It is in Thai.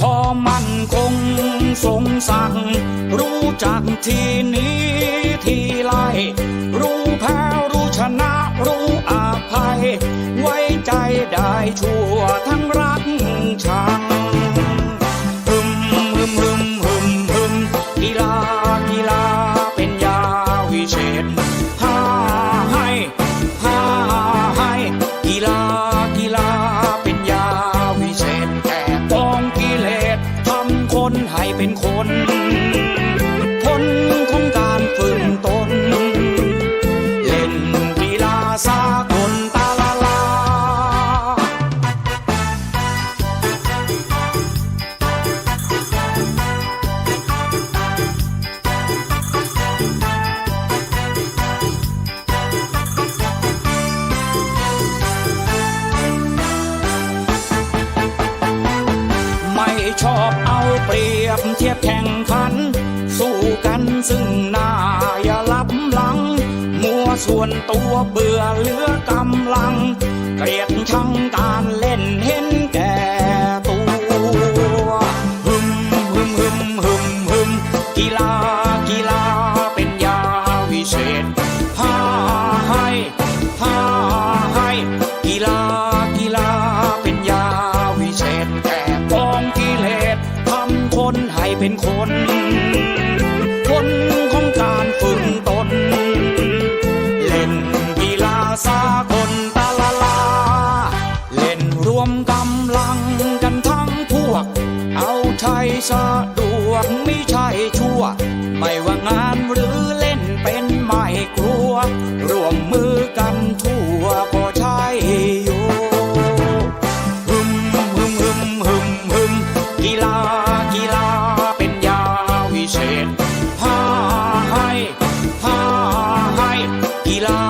คอมั่นคงสงสักรู้จักทีนี้ทีไรรู้แพ้รู้ชนะรู้อาภัย ไว้ใจได้ชั่วทั้งรักชัง นให้เป็นคนผลของการฝึกตน เล่นกีฬาสากลตาลาลา ไม่ชอบอ บเทียบแข่งขัน สู้กันซึ่งหน้าอย่าลับหลัง มัวส่วนตัวเบื่อเหลือกำลัง เกลียดชังการเล่น เป็นคน คนของการฝึกตน เล่นกีฬาสากลตาลาลา เล่นรวมกำลังกันทั้งพวก เอาชัยสะดวกไม่ใช่ชั่ว ไม่ว่างาน y la